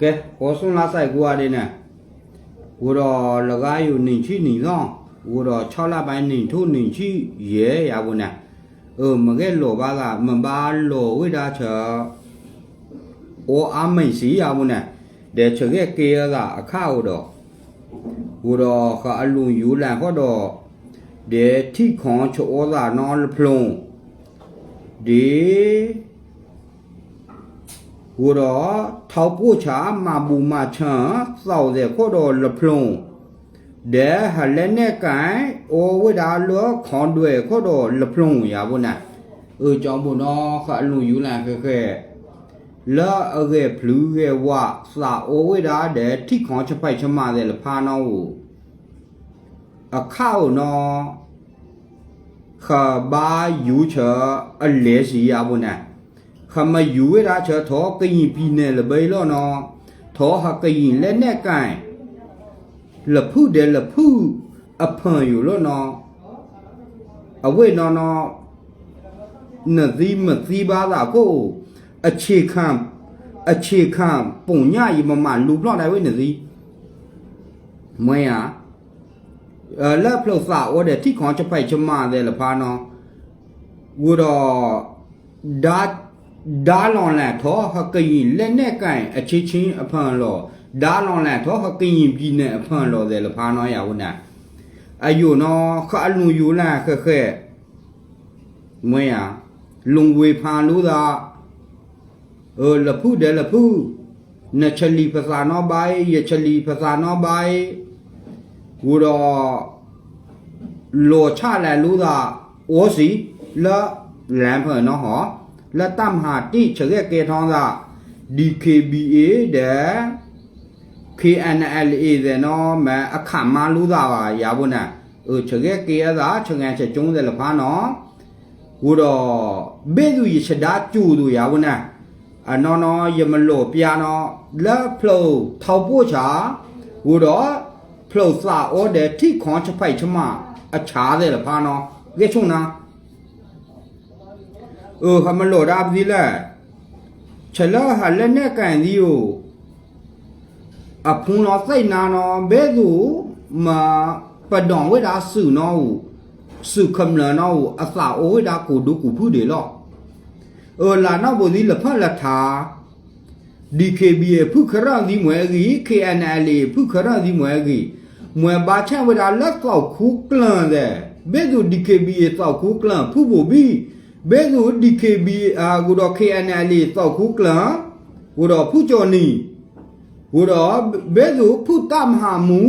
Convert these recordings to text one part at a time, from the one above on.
ကဲဟောဆုံးလာဆိုင်ကိုရတဲ့နဲ့ဝတော်လကားယူနေချိနေတော့ဝတော်6လပိုင်းနေထိုးနေချိရဲရဘူးနဲ့เออမကဲလောပါကမပါလောဝိဒါချောအိုအမိတ်စီရဘူးနဲ့တဲ့ချက်ကကေရကအခါတော့ဝတော်ကအလူယူလန်ဟောတော့တဲ့ထိခွန်ချောသာနော်ဖလုံးဒီ ဝရထောက်ပို့ချာမဘူမချန်စောက်တဲ့ခေါ်တော့လဖလုံးဒဲဟလည်းနဲ့ကန်အိုဝဒါလောခွန်တွေခေါ်တော့လဖလုံးရပါနဲ့เออကြောင့်ဘုနော်ခအလူယူလန်ခဲခဲလာအကေဖလူကေဝစာအိုဝဒါတဲ့ထိခွန်ချပိုက်ချမတဲ့လဖာနောကိုအခါနော်ခဘာယူချာအလဲစီရပါနဲ့ ခမယူရတာချောထောကရင်ပြည်နယ်လဘေးလောနော်ထောဟကရင်လက်နဲ့ကန်လဖုတယ်လဖုအဖန်ယူလောနော်အဝိနော်နော်နသီမသီပါတာကိုအခြေခံအခြေခံပုံညရီမမလူပလောက်တိုင်းဝိနသီမွေးရအဲလက်ဖလို့စာဩတဲ့ထိခွန်ချပိုက်ချမတဲ့လဖာနော်ဝတော့ဒါ ဒါလွန်လန်ထောဟကရင်လက်နဲ့ကန်အချီချင်းအဖန်လောဒါလွန်လန်ထောဟကရင်ပြည်နဲ့အဖန်လောတယ်လဖာနောရဝနာအယုနောခအလူယူလာခခဲမွေးရလုံဝေဖန်လို့သာเออลဖုတယ်လဖုနချလီပစာနောဘိုင်ယချလီပစာနောဘိုင်ဝရောလောချလာလို့သာဩစီလာလမ်းဖန်နော်ဟော และ ตั้มหาที่เฉลี่ยเกทองละ DKBA เด KNLA เดเนาะแม่อขำมารู้దాว่าอย่าบุน่ะเออเฉลี่ยเกยะชงานเฉจงเดละพาเนาะกูดอเบดูยชดาจูดูอย่าบุน่ะอะนอนอยมโลปยาเนาะและโผล่เท่าปูชากูดอโผล่สาโอเดที่ ของชะไผชะมาอะชาเดละพาเนาะเกชุงนะ เออคำมันโหลดอัพดีแหละฉลาหันแล้วแน่กันดีอยู่อะพุงนอใส่นานอเบดูมาปะดองเวดาสื่อนอสื่อคำเลนออาสาโอเวดากูดูกูพูดเดลอเออลานอบ่ดีละพะละทา DKBA ผู้ขราดีห มวยกี KNLA ผู้ขราดีหมวยกีหมวยบาช่างเวลาลักเก่าคุกกลันเดเบดู DKBA เก่าคุกกลันผู้บ่บี ဘဲဆို DKB အာကိုတော့ KNL တောက်ခုကလန်ကိုတော့ဖူကျော်နီကိုတော့ဘဲဆိုဖူတမဟာမူ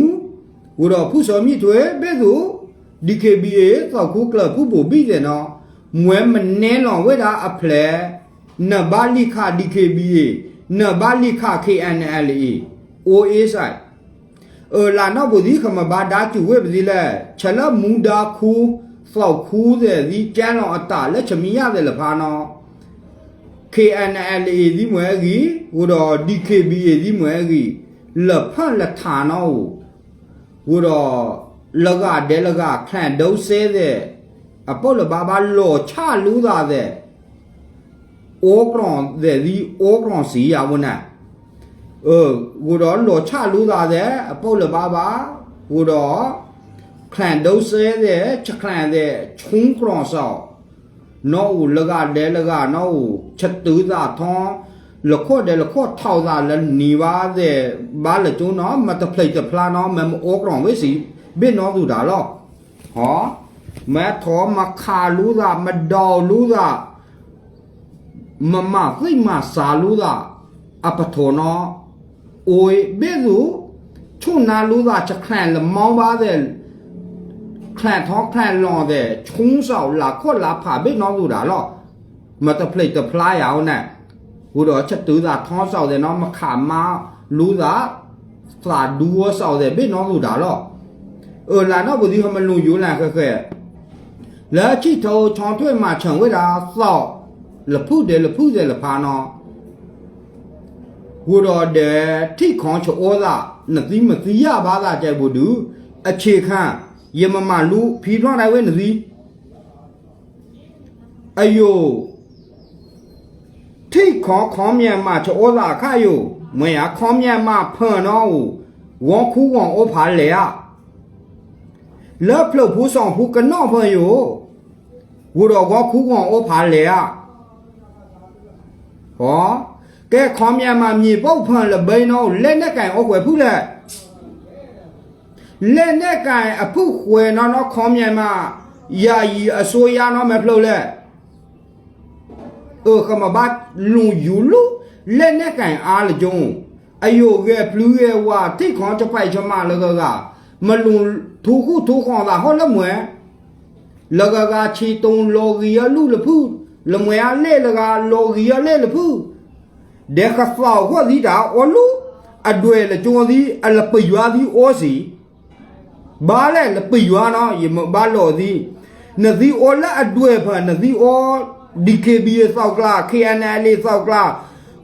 ကိုတော့ဖူစောမြစ်တွေဘဲဆို DKBA တောက်ခုကလဖူဘူပြီးတယ်နော်မွဲမနဲလောင်ဝဲတာအဖလဲနဘာလိခ DKBA နဘာလိခ KNL OA ဆိုင်เออลานอกบุดีขมาบาดาจูเวบดีแลฉละมูดาคู ဖောက်ခူးတဲ့ဒီကျန်းတော်အတလက်ချမီရတယ်လဖာနော် KNLA ဒီမွဲကြီးဟိုတော့ DKBA ဒီမွဲကြီးလဖတ်လထာနော်ဟိုတော့လကဒဲလကခန့်ဒုစဲတဲ့အပုတ်လဘာဘာလောချလူးတာတဲ့အိုးကရွန်တဲ့ဒီအိုးကရွန်စီရဝနာเออဟိုတော့လောချလူးတာတဲ့အပုတ်လဘာဘာဟိုတော့ ခလန်ဒုစဲတဲ့ချက်ခလန်တဲ့ချုံကရောင်ဆောနော်ဦးလကတဲလကနော်ဦးချက်တူးသာထွန်လခော့တယ်လခော့ထောက်သာလနီပါတဲ့ဘာလကျုံနော်မတဖလိုက်တဖလာနော်မမအိုကရောင်ဝိစီဘင်းနော်သူဒါလောဟောမဲထောမခါလူးသာမဒေါ်လူးသာမမသိမစာလူးသာအပထောနော်အိုးဘဲသူချုံနာလူးသာချက်ခလန်လမောင်းပါတဲ့ คลนท้องคลนรอแต่ชุงเสาหลั 看都是的，吃看的，穷光少，那我那个来那个，那我吃豆子汤，那块的那块桃子那泥巴的，完了就那没得配的 plan 那没我光为谁别那都打了，啊，没桃没卡路子没刀路子，没嘛谁嘛啥路子，阿不头呢，我别如从那路子吃看了毛巴的。看他看浪的，冲少拉阔拉怕被老多打了，没得 play 得 play 呀呢，我说这都是他少的那么看嘛，路啥啥多少的被老多打了，呃，难道不是他们路有难呵呵？那起头长腿嘛成为了少，了铺的了铺的了怕呢，我说的，这看出我啥，那怎么怎样把大家不都，而且看。 ယမမလူဖီထွန်တိုင်းဝဲနစီအယိုထိတ်ခေါ်ခေါ်မြန်မချောသာခယိုမွေရခေါမြန်မဖန်တော့ဝေါခူးဝေါအိုဖာလေရလက်ဖလုတ်ဖူးဆောင်ဖူးကနော့ဖန်ယိုဝူတော့ဝေါခူးဝေါအိုဖာလေရဟောကဲခေါမြန်မမြေပုတ်ဖန်လဘိန်းတော့လက်နဲ့ကန်အောက်ွယ်ဖူးလက် လက်နဲ့ကန်အဖုခွေနော်နော်ခေါမြိုင်မယာယီအစိုးရနော်မဖလို့လဲအိုခမဘတ်လူယူလူလက်နဲ့ကန်အားလကြုံအယိုကဲဘလူးရဲ့ဝါတိတ်ခေါ်တပိုက်ချမလကကမလုံသူခုသူခေါ်တာဟောလမွဲလကကချီတုံလော်ဂီယလူလဖူလမွဲအလေလကလော်ဂီယလေလဖူဒေခဖောက်ဟောဒီတာအော်လူအဒွေလကြုံသည်အလပယွာသည်အောစီ ဘာလဲလပယွာနော်ယမဘာလို့ဒီနဒီဩလာအတွေ့ဖာနဒီဩ DKB စောက်ကလာ KNL စောက်ကလာ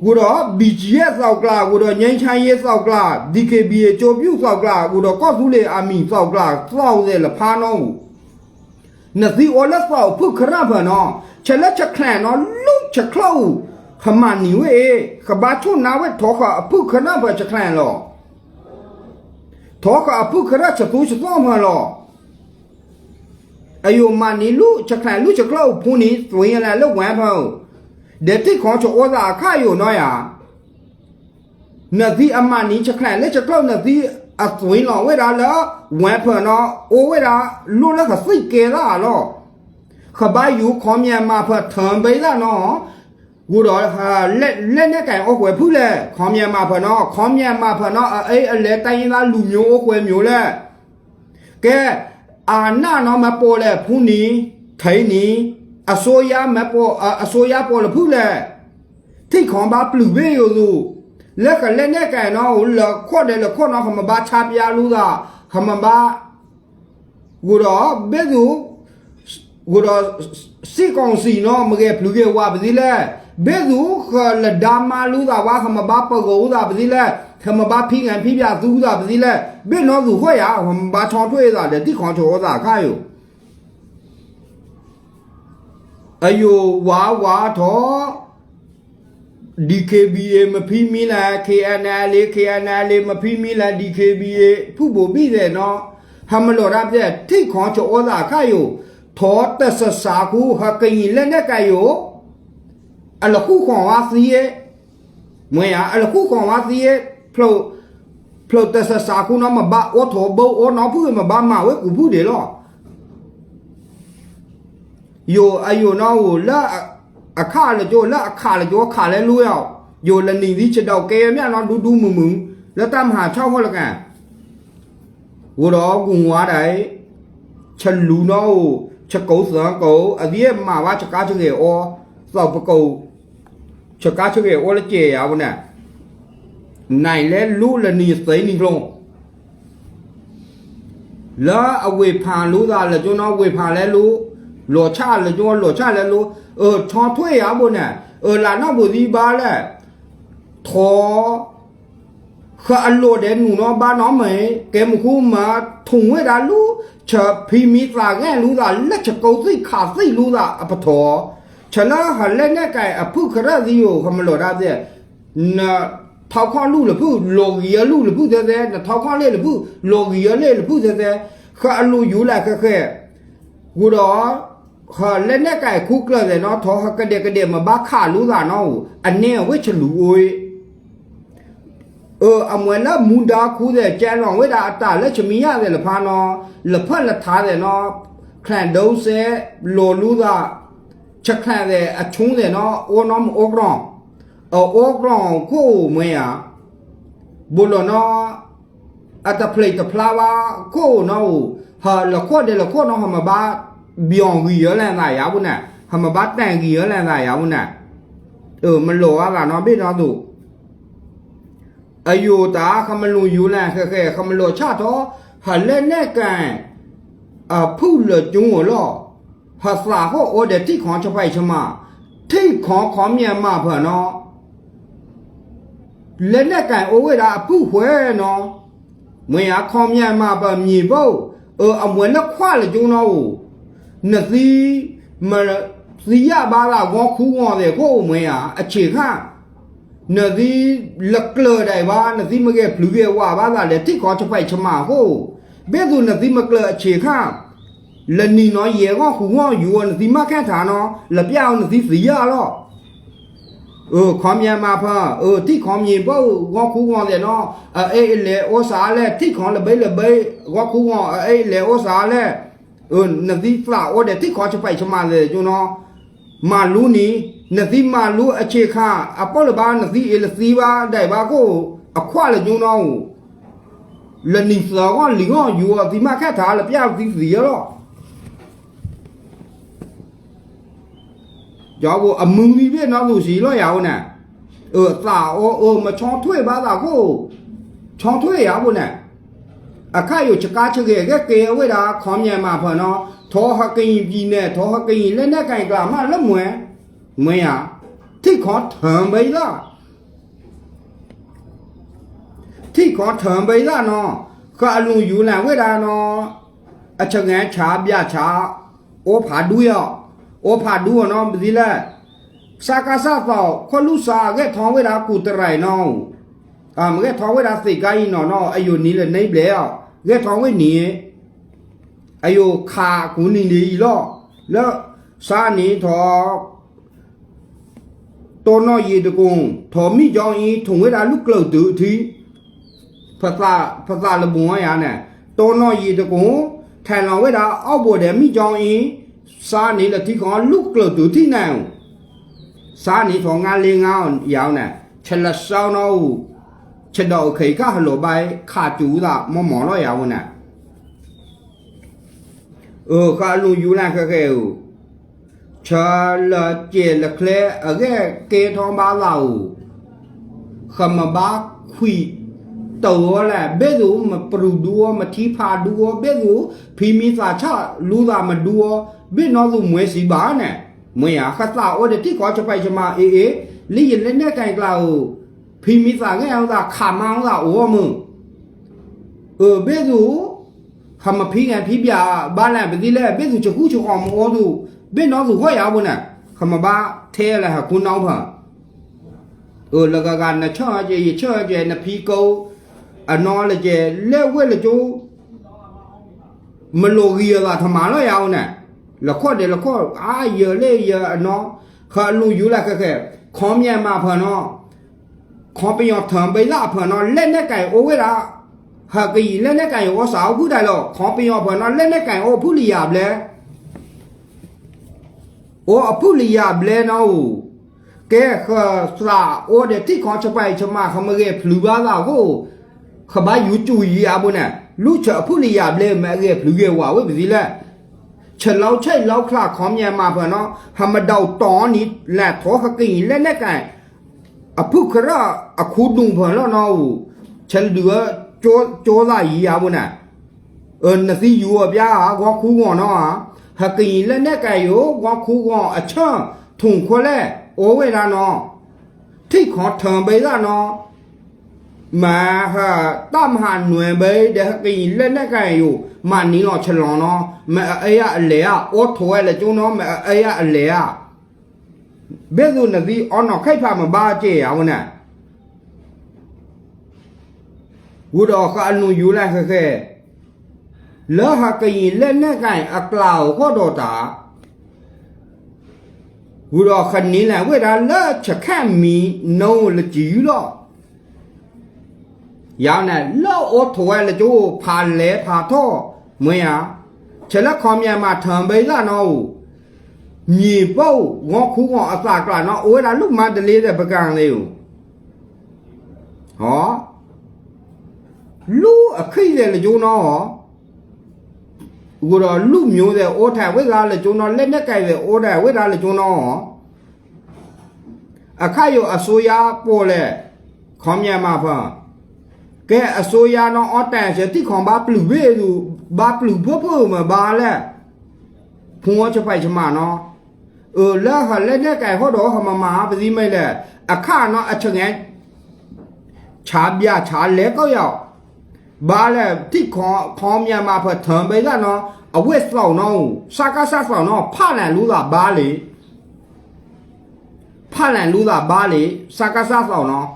ကိုတော့ BGS စောက်ကလာကိုတော့ငိမ့်ချမ်းရေးစောက်ကလာ DKB ကြိုပြုတ်စောက်ကလာကိုတော့ကော့သူလေအာမီစောက်ကလာစောက်တဲ့လဖားနောနစီအော်လက်စောက်ဖုခရဖနော်ချက်လက်ချက်ခလန်နော်လူချက်ခလို့ခမနီဝေခဘာချုနာဝဲထောခအဖုခရဖချက်ခလန်လော ทอกอปุกระจะกูจะกล้องพลออายุมานี้ลูจะใครลูจะกล้าผู้นี้สวยอะไรลูกแหวนพอเด็กที่ขอจะโอดาข้าอยู่น้อยอะนาทีอามานี้จะใครและจะกล้านาทีอาสวยหล่อเวลาแล้วแหวนเพอนาะโอเวลาลูแล้วก็สิเกล่าล่ะขบายอยู่ขอเมียมาเพื่อเทิมไปละเนาะ ကိုတော့ဟာလက်လက်နဲ့ကန်အောက်ွယ်ဖူးလဲခေါမြန်မာဖနော်ခေါမြန်မာဖနော်အဲ့အလဲတိုင်းရင်းသားလူမျိုးအောက်ွယ်မျိုးလဲကဲအာနာနော်မပေါ်လဲဖူးနီထိုင်းနီအစိုးရမပေါ်အစိုးရပေါ်လဖူးလဲထိတ်ခေါ်ပါပလူဘေးရိုလို့လက်ကလက်နဲ့ကန်နော်လခွတ်တယ်လခွတ်နော်ခမဘာချပြလို့သာခမဘာကိုတော့ဘယ်သူကိုတော့စီကောင်စီနော်မကဲဘလူးကဝါပစီလဲ ဘဲသူခလဒါမာလူကဝါခမဘာပကောဦးတာပစီလေခမဘာဖိငံဖိပြသူတာပစီလေဘဲနော်သူခွရခမဘာချောထွေးတာလေတိခွန်ချောတာခါယိုအယိုဝါဝါတော့ DKBA မဖီးမီလာ KNL KNL မဖီးမီလာ DKBA ဖူဘိုပြီးတယ်နော်ဟမလောရပြက်ထိခေါ်ချောသာခါယိုထောတဆစာကူဟကင်လက်နဲ့ကယို အလခုခွန်ဝါစီယမွေရအလခုခွန်ဝါစီယဖလိုဖလိုတဆစာကူနော်မဘာအောထောဘောအောနော်ဖူမဘာမဝဲကူဖူတယ်လော yo ayo no la အခါလေကြောလက်အခါလေကြောခါလဲလို့ရောက်ယိုလနေသီးချက်တော့ကဲမြနော်ဒူးဒူးမမူလက်တမဟာ6ဟောလကန်ဝရောကုံဝါတို chaka chake ola che ya wona nai le lu le ni sei ni long la awe pha lu da le jo no we pha le lu lo cha le jo lo cha le lu ờ tho thwe ya wona ờ la no bu di ba le tho kha allo de nu no ba no me ke mu khu ma thung we da lu cha phi mi sa ge lu da le cha câu sai kha sai lu da a pa tho ถ้วยอ่ะบ่น่ะเออลานาบ่ดีบาแหละทอခအလိုတဲ့နူနော်ဘာနော်မဲကဲမခုမှာထုံဝဲတာလူချဖီမီသာငဲလူသာလက်ချကုတ်စိခါစိလူသာအပထောချလာဟလက်နဲ့ကဲအဖုခရစီယိုခမလို့တာတဲ့နာထောက်ခွန်လူလဖုလောဂီယလူလဖုတဲ့တဲ့ထောက်ခွန်လေလဖုလောဂီယလေလဖုတဲ့တဲ့ခအလိုယူလာခက်ခဲဂူတော့ဟာလက်နဲ့ကဲခုကလတဲ့နော်ထောဟကတဲ့ကတဲ့မဘာခါလူသာနော်အနေဝိချလူအိုးเอออมวยละมุนดาคูတဲ့ကျန်းလောင်ဝိတာအတလက်ချမီရတယ်လဖာနော်လဖက်လက်ထားတယ်နော်ခလန်ဒုံးစဲလိုလူသာ ချက်ခလန်တဲ့အချုံးတယ်နော်အိုနော်အိုဂရောအော်အိုဂရောကိုမွေရဘူလောနော်အတပလေတဖလာဝါကိုနော်ဟာလခွတ်တယ်လခွတ်နော်ဟမဘာဘီယောင်ကြီးရလန်သာရဘူးနဲ့ဟမဘာတန်ကြီးရလန်သာရဘူးနဲ့เออมันหล่ออ่ะเนาะพี่เนาะตู่ အယိုတာခမလုံယူလန်ခက်ခဲခမလို့ချတော့ဟာလက်နဲ့ကန်အဖုလကျုံးလော ဟာဖလာဟောအိုဒတိခေါ်ချပိုက်ချမထိတ်ခေါ်ခေါ်မြန်မာဖနော်လက်နဲ့ကန်အိုဝေတာအပုခွဲနော်ငွေရခေါ်မြန်မာဖမြေဘုတ်အမွေနဲ့ခွာလေကျုံတော့နသီမစီရပါလာဝခုဝတဲ့ကိုအမွေရအခြေခါနသီလက်ကလတိုင်ပါနသီမကဲဘလူးရဲ့ဝါပါလာလေတိခေါ်ချပိုက်ချမဟိုဘဲသူနသီမကလအခြေခါ လနီနော်ရေကောခုဟောယူနဒီမခန့်ထာနော်လပြောင်းနဒီစီရတော့เออขอมยมาพะเออที่ขอมยิบ่วอคูงอเลยเนาะเออเอ้เลโอสาเลที่ขอละเบละเบวอคูงอเอ้เลโอสาเลเออนดีฟลาโอเดที่ขอจะไปชมาเลยจูเนาะ မာလူနီနသီမာလူအခြေခါအပေါ်လဘာနသီအလစီဘာဒိုင်ဘာကိုအခွလေညုံတော့လနီစောကလီကောယူအဒီမခက်ထားလပြသီစီရောကြောက်ကိုအမူမီပြနောက်လို့စီလို့ရအောင်နဲ့เ 要不啊，门里边那路西了要呢？呃，咋哦哦，么长腿吧咋个？长腿要不呢？啊，看有吃干吃个，个给为啥抗面麻烦呢？ထောဟကင်းပြီးနဲ့ထောဟကင်းလက်နဲ့ကင်ကလာမလက်မွင်မွင်ရထိခေါ်ထံပိလာထိခေါ်ထံပိလာနော်ခအလုံးယူလန်ဝေတာနော်အချက်ငန်းချားပြချာအိုးဖာဒူးရော့ โอผาดูน้องบดีละสากาซาฟาวคนลูซาแกท้องเวลากูตรายน้องอ่ามึงแกท้องเวลาสิกายน้องน้องอายุนี้เลยในเปล่าแกท้องไว้หนีอายุขากูนี่นี่ล้อแล้วซาหนีทอตัวนอยีตะกงทอมิจองอีถุงเวลาลูกเกลือตือทีภาษาภาษาละบุงอ่ะเนี่ยตัวนอยีตะกงแทนเราเวลาเอาบ่ได้มิจองอี าเราขมาบ้าคุยตัวแหละเบดูมาปรูดัวมาทีพาดัวเบดูพีมีสาชาลูดามาดัวเบนอลูมวยสีบ้าเนี่ยมวยอ่ะข้าตาโอเดที่ขอ จะไปจะมาเอเอลี่ยินเล่นเนี่ยไกลกล่าวพีมีสาแง่เอาตาขามังละโอ้มึงเออเบดู ခမဖိငန်ဖိပြဘာလန်ပတိလဲဘစ်သူချခုချအောင်မောသူဘစ်နော်သူဟောရဘူးနဲ့ခမဘာထဲလဲဟာခုနောင်းဖာเออลกกานะช่อเจยช่อเจนะพีโกအနော်လေကျလက်ဝက်လေကျိုးမလိုကြီးရတာထမလို့ရအောင်နဲ့လခွတ်တ ละข้อเดียวละข้ออ้าเยอะเลยเยอะเนาะเขาลูอยู่ละก็แค่ขอมแย่มาเพอเนาะขอไปยอดเถิมไปล่าเพอเนาะเล่นได้ไก่โอเวลาหากอีเล่นได้ไก่โอสาวผู้ใดหรอกขอไปยอดเพอเนาะเล่นได้ไก่โอผู้ลียาบเลยโอ้ผู้ลียาบเลยเนาะแกเขาสละโอเดี๋ยวที่ขอจะไปจะมาเขามาเรียพลูบ้าเราก็เขาบาอยู่จุยอาบุเนี่ยลูกเฉาผู้ลียาบเลยแม่เรียพลูเกว่าไว้แบบนี้แหละ าะหามดาวตอนนี้แหละทอขกินและแน่กันอภุคระอคูดุงเพื่อนแล้วเนาะฉันเหลือโจโจลายีอาบุน่ะเอินนะสิอยู่อ่ะဗျာกว่าคูงอเนาะหกินและแน่กันอยู่กว่าคูงออช่างถุงควแลโอเวลาเนาะที่ขอเถิงไปละเนาะ မာဟာတမဟာနွယ်ပဲတဲ့ကိလက်နဲ့ကန်ယူမနီတော့ချလွန်တော့မအေးရအလေအော်ထိုရလေကျုံတော့မအေးရအလေဘယ်သူနသည်အော်တော့ခိုက်ဖာမပါကြရအောင်နဲ့ဝူတော့ကအနူယူလိုက်ခဲခဲလောဟာကိလက်နဲ့ကန်အကလာဟောတော့တာဝူတော့ခနီးလိုက်ဝဲတာလက်ချက်ခန့်မီနုံးလကြည့်ယူတော့ เจ้อ่ะวะน่ะกูดอกก็อนุอยู่แล้วแค่ๆแล้วหากกินเล่นได้กันอักล่าวก็ดอตากูดอกคันนี้แหละเวลาเลิกจะแค่มีโนละจีหรอ ရောင်းနဲ့လော့အိုထွဲလေကျိုးဖာလဲဖာတော့မွေးရချက်လက်ခေါမြန်မှာထံပိလာနော်မြေပုတ်ငေါခူးငေါအစကလာနော်အိုးလာလူမတလေးတဲ့ပကံလေးကိုဟောလူအခိတဲ့လေကျိုးနော်ဟောဥတော့လူမျိုးတဲ့အိုးထိုင်ဝိကားလေကျိုးနော်လက်နဲ့ကြိုက်တဲ့အိုးထိုင်ဝိကားလေကျိုးနော်ဟောအခါယောအစိုးရပေါ်လေခေါမြန်မှာဖာ ကဲအစိုးရတော့အတန်ချက်တိခွန်ဘာပလူဝေသူဘာပလူဖို့ဖို့မဘာလဲဖုံချပိုက်ချမနော်เออแล้วฮะแล้วเนี่ยไก่ฮอดอฮมามาปสิไม่แหละအခါနော်အချက်ငယ်ခြားပြခြားလဲကောက်ရောက်ဘာလဲတိခွန်ခေါင်းမြန်မာဖထံပဲကနော်အဝက်ဆောင်နော်စကားဆဆောင်နော်ဖလန်လူသာဘာလေ ဖာလန်လူသာဘာလေစကားစားဆောင်နော်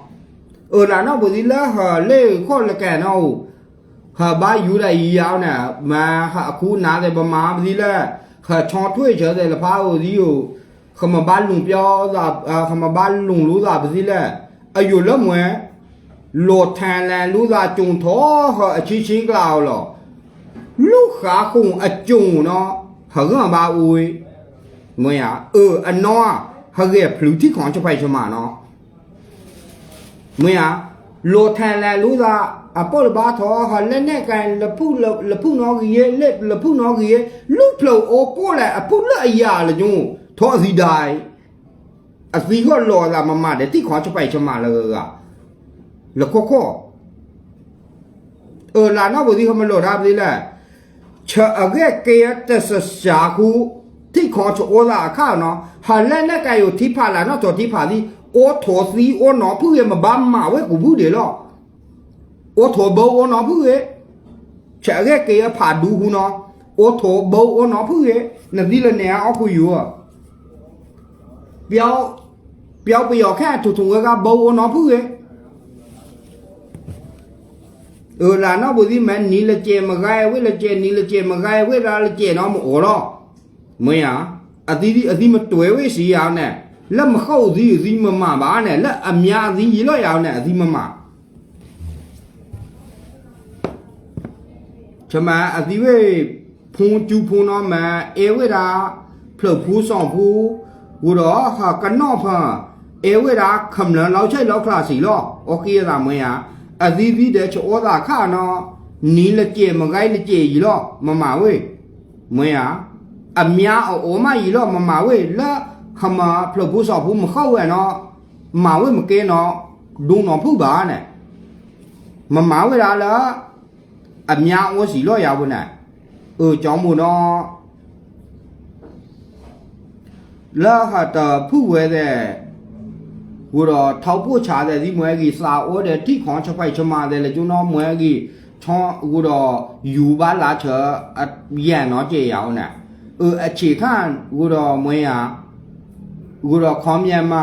เออลาเนาะบุดีละฮะเล่ข้อละแกเนาะฮะบาอยู่ได้ยาวเนี่ยมาฮะคูนาได้บ่มาบุดีละฮะช่องถ้วยเฉยได้ละพาบุดีอยู่ขมบ้านลุงเปียวซาอ่าขมบ้านลุงรู้ซาบ่ดีละอายุละมวยโลดแทนแลรู้ซาจุงท้อฮะชิ้ชิ้กล่าวหรอลูกขาคงอจุงเนาะฮะก็บ่าอุ้ยมื่อเอออันนาะฮะเรียบหรือที่ของจะไปชมาเนาะ มวยอ่ะโลแทนแลรู้ละอะปอลบาทอหะเล่นแน่กันละผู้ละผู้น้องเยเล็ละผู้น้องเยลูกเพลโอปอแลอะผู้ละอยาละจุงทอสีได้อะสีก็รอละมามาเดที่ของจะไปชมาเลยอ่ะละข้อเออลานาบ่ดีเขามา โอโถสีโอหนอผู้เอมาบ้านมาเว้กูผู้เดียวโอโถเบาโอหนอผู้เอฉะแกเกียผ่าดูหูนอโอโถเบาโอหนอผู้เอนั่นนี่ละเนี่ยเอาคุยอยู่อะเปียวเปียวไปอยากแค่ถูกถุงก็เบาโอหนอผู้เอเออลาน้าบุดีแม่นี่ละเจมาไกเว้ละเจนี่ละเจมาไกเว้ราละเจน้องโอรอเมื่อะอธิอธิมาตัวเว้สียาวเนี่ย လက်မခောက်သီးအသီးမမပါနဲ့လက်အများသီးရလို့ရအောင်နဲ့အသီးမမချမအသီးဝေးဖုန်ကျူဖုန်တော့မအေဝေတာဖလုတ်ဖူးဆောင်ဖူးဝတော့ဟာကနော့ဖာအေဝေတာခမလန်လောက်ချိတ်လောက်ခလာစီလောโอเคတာမွေးอ่ะ အသီးသီးတဲ့ချောတာခါနော်နီးလက်ကျဲမကိုင်းလက်ကျဲကြီးတော့မမဝေးမွေးဟာအများအိုမကြီးတော့မမဝေးလာ ခမဖလဘူးဆောက်ဘူးမခောက်ဝဲနော်မဝေးမကဲနော်ဒုံနော်ဖုပါနဲ့မမဝေးလာလားအများအိုစီလို့ရဘူးနဲ့เออကြောင်းမနော်လာဟာတာဖုဝဲတဲ့ ဝတော့ထောက်ဖို့ချာတဲ့ဒီမွဲကြီးစာအိုးတဲ့တိခေါချဖိုက်ချမတဲ့လေကျွန်တော်မွဲကြီးချောဝတော့ယူပါလာချအရန်တော့ကြေရအောင်နဲ့เออအခြေခံဝတော့မွဲရဝတော့ခေါမြန်မချိုးလာအခါယူတဲ့ချကဲကေတော်လာအခါယူတဲ့ခေါ်တော့တာခလက်ကျိုင်စီအာနာไปไปยอ ကိုတော့ခေါမြတ်မ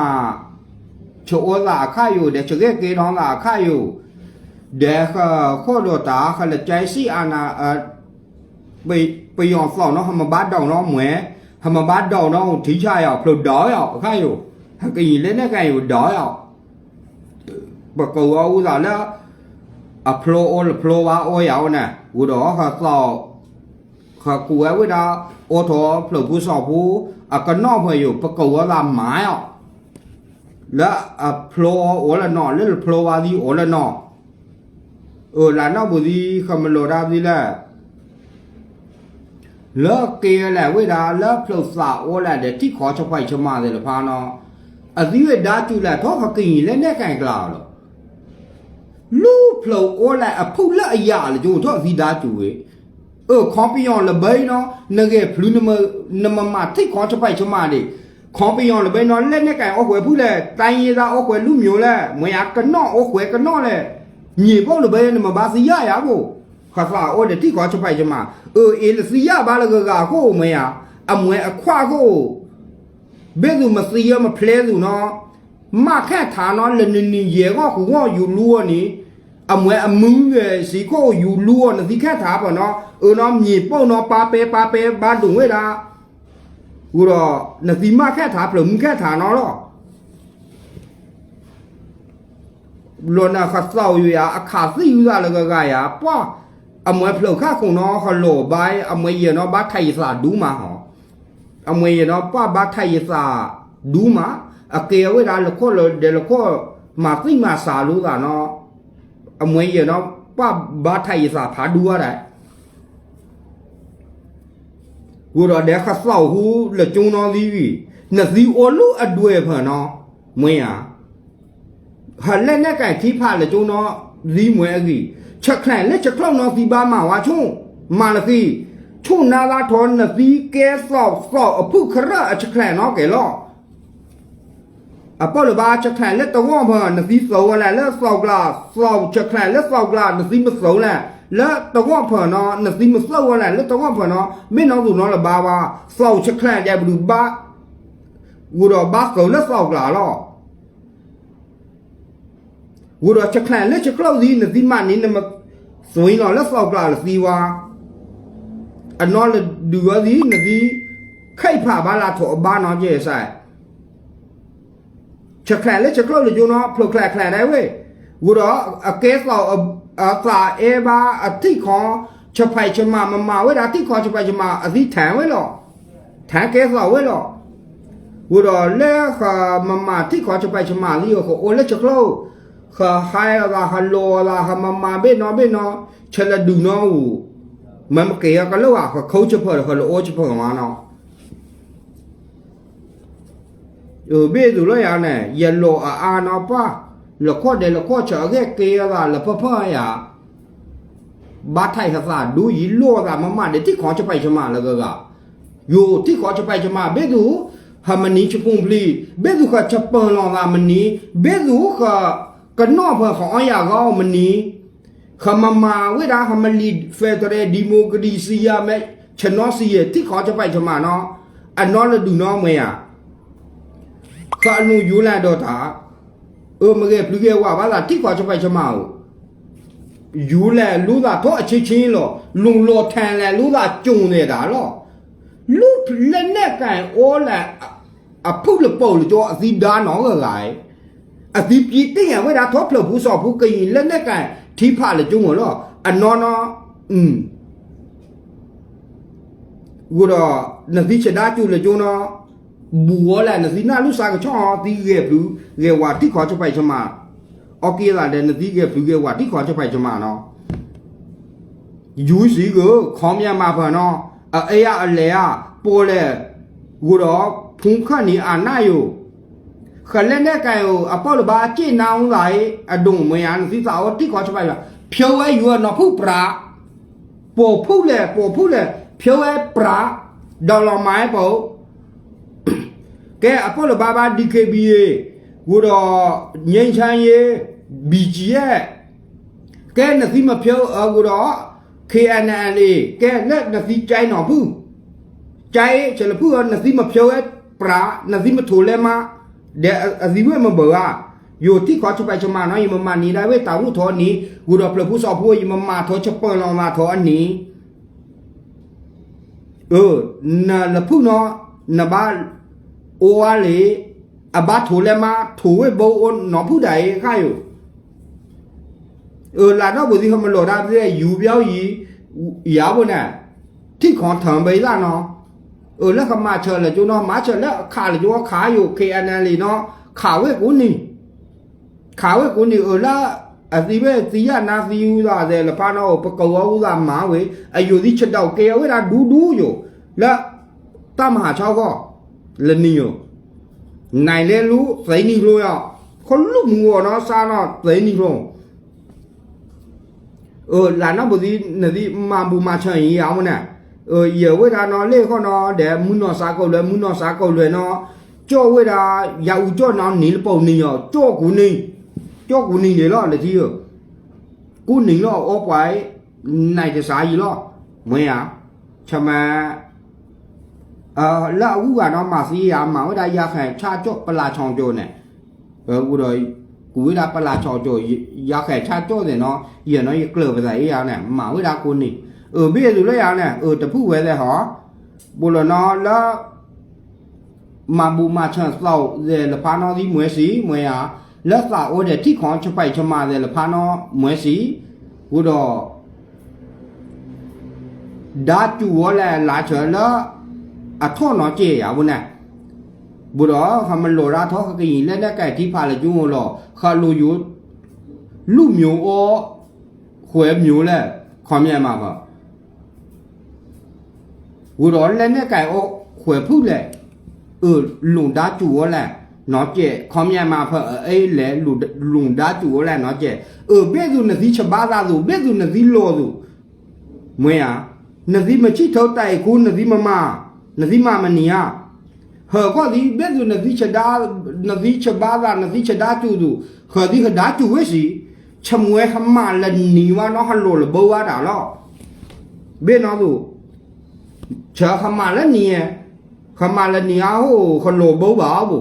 ချိုဩသာအခယုတဲ့ချိုကဲကေတော်သာအခယုဒေခခေါ်တော့တာခလက်ကျိုင်စီအာနာအပေပယောဖောင်းနော်ဟမဘတ်တောင်းနော်မွဲဟမဘတ်တောင်းနော်ထီချရောက်ဖလို့တော်ရောက်အခယုဟကင်လက်နဲ့ကန်ယူတော်ရောက်ဘကောဦးသာလားအဖလိုအော်ဖလိုဝါအော်ရောင်းနာဦးတော်ခသောခကူဝဲဝိတာ ô thô phở phú sọ phú à cái nọ phải hiểu bắt cầu là mái ạ là à phở ô là nọ là phở à gì ô là nọ ở là nó bù gì không lô ra gì là lỡ kia là với đó lỡ phở sọ ô là để thích khó cho phải cho mà rồi là pha nó à dưới đá chú là thoát học kỳ lên đấy cái là lu phở ô là à phú lỡ à giả là chú thoát gì đá chú ấy เออคอมปิยอนละเบยเนาะนเกพลูนมนมมาထိတ်ခေါ်ချပိုက်ချမดิคอมปิยอนละเบยเนาะလက်နဲ့ကန်အော်ခွဲဖူးလဲတိုင်းရသားအော်ခွဲလူမျိုးလဲမွေရကနော့အော်ခွဲကနော့လဲညီပေါ့ละเบยနမဘာစီရရကိုခါဖာအော်တဲ့ထိခေါ်ချပိုက်ချမเออเอลစီရဘာလကကကိုမွေရအမွေအခွာကို ဘယ်သူမစီရမဖလဲသူနော်မခက်ထာနော်လနနီရေကကူကယူလူဝနီ အမွဲအမင်းရဲ့စီကိုယူလူဝနဒီခက်ထာပေါ့နော်အနော်မြေပေါ့နော်ပါပဲပါပဲဘာဒုံဝဲတာဟူတော့နဒီမခက်ထာပလုံခက်ထာနော်တော့လောနာခတ်ဆောက်ယူရအခါစီယူရလကကရပွားအမွဲဖလောက်ခခုံနော်ခလောဘိုင်အမွဲရနော်ဘာထိုင်စာဒူးမှာဟောအမွေရနော်ပဘထိုင်ရစာဒူးမှာအကေဝဲတာလခေါ်လဒလခေါ်မာသိမာစာလို့ကနော် အမွေရနော်ပဘထိုင်ရစာဖာဒူရတယ်ဝရတဲ့ခဆောက်ဟူလကျုံတော်သီးပြီနစီအိုလူအတွေ့ဖန်နော်မွေးရဟာလက်နဲ့ကန်ခိဖလကျုံတော်သီးမွဲအကြီးချက်ခန့်လက်ချက်ခေါနော်စီပါမှာဝါချုံမာလစီချုံနာလာထောနသီကဲဆောက်ဆောက်အဖုခရအချက်ခန့်နော်ကဲလော အပေါ်လဘာချက်ခန့်လက်တော့ဘာနသီစောလာလက်ဆောက်ကလာဆောက်ချက်ခန့်လက်ဆောက်ကလာနသီမစောလာလက်တော့ဘာနော်နသီမစောလာလက်တော့ဘာနော်မင်းတော့သူနော်လဘာဘာဆောက်ချက်ခန့်ကြဘူးဘာဝူတော့ဘာကုံလက်ဆောက်လာတော့ဝူတော့ချက်ခလန်လက်ချက်လောက်ဒီနဒီမနီနမဆိုရင်တော့လက်ဆောက်ကလာစီဝါအနော်လေဒူရဒီနဒီခိုက်ဖာဘာလာတော့ဘာနော်ကျဲဆိုင် ချက်ခလန်လက်ချက်လောက်လေဂျိုနော်ဖလုတ်ခလက်ခလန်တယ်ဝေဝူတော့အကဲဆောက်အသာအေဘာအတိခေါ်ချက်ဖိုက်ချမမမဝေဒါတိခေါ်ချက်ဖိုက်ချမအသီထန်ဝေလောထန်ကဲဆောက်ဝေလောဝရလဲခမမတိခေါ်ချပိုက်ချမလီကိုအိုလက်ချကလောခဟိုင်ရာဟလောလာဟမမဘေနောဘေနောချလဒူနောမမကေကလောခခေါချဖော်ခလောချဖော်မနော เออเบดูแล้วยาเนี่ยยะโลอาอานาปะละข้อเดละข้อเฉอแค่เกยละละพะพะยาบาไทยฮะซาดูยีโลกะมะมะเดที่ขอจะไปชมาละกะกะอยู่ที่ขอจะไปชมาเบดูฮามันีชพุงพลีเบดูขะจะเปินลองามันีเบดูขะกะนอเพอของอยากเอามันีขะมามาเวลาฮามันลีเฟเดรดิโมคราซียาแมชนอซีที่ขอจะไปชมาเนาะอันนอละดูเนาะเมีย ကာနူယူလာတော့တာအိုမရေပလူကေဝါဘာလာတိခွာချပိုင်ချမအောင်ယူလဲလူသာတော့အချင်းချင်းလောလုံလောထန်လဲလူသာကြုံနေတာလောလူလက်နဲ့ကန်အောလာအဖုလပေါ်လကြောအစီဒါနောင်းကလိုက်အစီပြီတင်ရဝဲတာတော့ဖလဘူးစောဘူးကရင်လက်နဲ့ကန်ထိဖလကြုံလောအနော်နော်อืม gura na dice da tu le jono လေကျုံနော်ဘူဝလာနစီနာလူစာကချောတီးရဲ့ဘူးလေဝါတိခေါ်ချပိုက်ချမအော်ကေလာတဲ့နစီရဲ့ဘူးရဲ့ဝါတိခေါ်ချပိုက်ချမနော်ယူစီကိုခေါမြမှာဖနော်အေးရအလေရပေါ်လေဝရောဖုန်ခနီအာနာယိုခလက်နဲ့ကန်ကိုအပေါလဘာကြည့်နောင်းလိုက်အဒုံမယန်စီစာအောတိခေါ်ချပိုက်ဖြိုးဝဲယူနော်ဖုပရာပေါ်ဖုလေပေါ်ဖုလေဖြိုးဝဲပရာဒေါ်လာမိုင်းပေါ် ကဲအပေါ်လဘာဘာ DKBA ဝတော့ငိမ့်ချမ်းရေး BG ရဲ့ကဲနသီမဖြောအဝတော့ KNL ကဲလက်နသီကျိုင်းတော့ဘူးကျိုင်းချလဖူနသီမဖြောရဲ့ပရာနသီမထိုလဲမတဲ့အဇီဝဲမဘောကယိုတိခေါ်ချပိုက်ချမနော်ယမမနီဒါဝဲတာဝုထောနီဝတော့ဖလဖူစောဖို့ယမမထောချပလောမထောအနီเออนาละผู้เนาะนะบ้า โ อวาလေအဘထိုလဲမထိုဝဲဘောအနော်ဖူတိုင်ခိုင်ယเออလာတော့ဘူးဒီခမလော်တာပြည့်ယူပြောင်းကြီးရပါနဲ့ထိခွန်ထံပေလာနော်เออแล้วก็มาเชิญเลยจูเนาะมาเชิญแล้วขาเลยจูว่าขาอยู่ KNL เนาะขาเว้กูนี่ขาเว้กูนี่เออแล้วအစီပဲစီရနာစီယူတာတဲ့လဖာနောပကောဥသာမာဝေအယူဒီချက်တော့ကေဝဲတာဒူးဒူးယိုလက်တမဟာချောက်ကော လနီယိုနိုင်လေလူသိနီလို့ရခလုမူော်နော်စားနော်သိနီလို့เออลานะบุดีนดีมาบูมาชันยาวนะเออเยเวดาနော်လေခေါနော်တဲ့မူနော်စားကုတ်လဲ မူနော်စားကုတ်လဲနော်ကြော့ဝဲတာရာဦးကြော့နော်နေလပုံနေရောကြော့ကူနေကြော့ကူနေလေလောလေကြီးကိုကူနေလောအောပွိုင်နိုင်တစားကြီးလောမွေးရချမ ờ là u ga nó mà si ya mà da ya khai cha cho pala chong cho này ờ u rồi cú da pala chong cho ya khai cha cho này nó giờ nó klơ về đấy ya này mà u da cô này ờ bây giờ rồi ya này ờ tập phụ về đây hả bù là nó là mà bù mà chân sau giờ là pha nó đi mới xí mới à là sa ô để thích khoản cho phải cho mà giờ là pha nó mới xí u đó đã chủ là lá chờ là အထောနော်ကြေရဘူးနဲ့ဘူတော့ခမလိုရာထောကကြီးလက်လက်ကဲတိဖာလေကျုံလောခါလိုယူလူမျိုးဩခွဲမျိုးလဲခွန်မြန်မှာပါဘူတော့လက်နဲ့ကဲဩခွဲဖုလဲเออลุงดาจูวแหละเนาะเจคอมยามาเฟอเอ้แหละลุลุงดาจูวแหละเนาะเจเออเบ้ซุนสีฉบาดาซุเบ้ซุนสีโลซุมวยอ่ะนสีมชิเท่าไตกูนสีมามา nazima maniya ha ko di be du nazi chada nazi chabada nazi chada tu du ha di ha da tu we si chamwe hamma la ni wa no ha lo lo bo wa da lo be no du cha hamma la ni hamma la ni a ho ha lo bo ba bu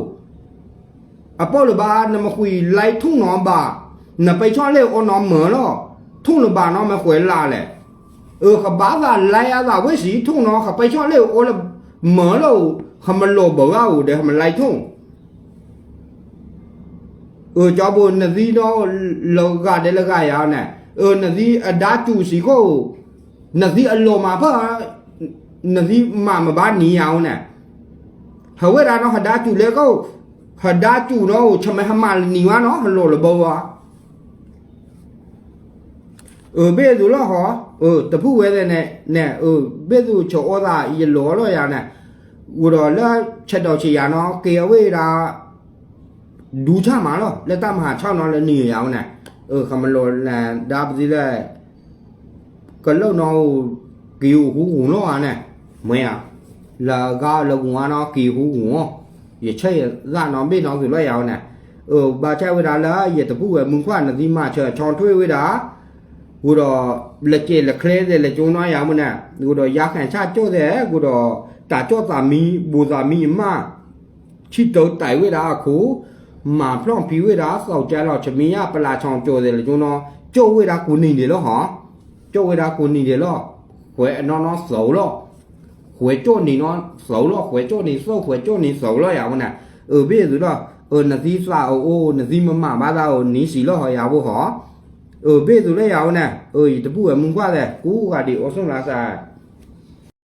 apo lo ba na ma kui lai thung no ba na pai cho le o no mo lo thung lo ba no ma khwe la le เออขบ้าว่าไล่อะไรวะสิทุ่งน้องขไปชอบเลี้ยวโอละ เหมอเราขมโลบ่ว่าโอเดขมไล่ทุ่งเออจอบุนสีเนาะโลกาเดลกายาวเนี่ยเออนสีอดาจูสีก็นสีอโลมาเพราะนสีมามาบ้านนี้ยาวเนี่ยเฮาเวลาเนาะหดาจูเลยก็หดาจูเนาะชะมะหมานี่วะ 呃，别做了哈，呃，都不会的呢，呢，呃，别做吃我啦，一落了呀呢，我了了吃到吃呀呢，给喂啦，路差嘛了，那咱们还差那了女妖呢，呃，他们了呢，那不是嘞，跟了呢，给糊糊了呢，没呀，那个那个呢，给糊糊，也吃也让那别那是了妖呢，呃，把这回来了，也都不会门关那地嘛吃，常推回来。 ကိုတော့လက်ကျလက်ခလဲတဲ့လက်ကျုံသွားရမနာကိုတော့ရခံချကြော့တဲ့ကိုတော့တာကြော့တာမီဘူဇာမီမချစ်တော့တိုင်ဝဲတာကိုမာဖလောင်ပြွေတာစောက်ကြလောက်ချမင်းရပလာချောင်ကြော်တယ်လေကျွန်တော်ကြို့ဝဲတာကိုနေတယ်လို့ဟောကြို့ဝဲတာကိုနေတယ်လို့ဝဲအနော်နော်စောလို့ဝဲကြို့နေနော်စောလို့ဝဲကြို့နေစောဝဲကြို့နေစောလို့ရမနာအဘေဆိုတော့အနသီစာအိုးနသီမမဘာသာကိုနင်းစီလို့ဟောရဖို့ဟော 哦，别走了呀，我呢，哦，这不我们挂的，姑姑的，我送哪啥？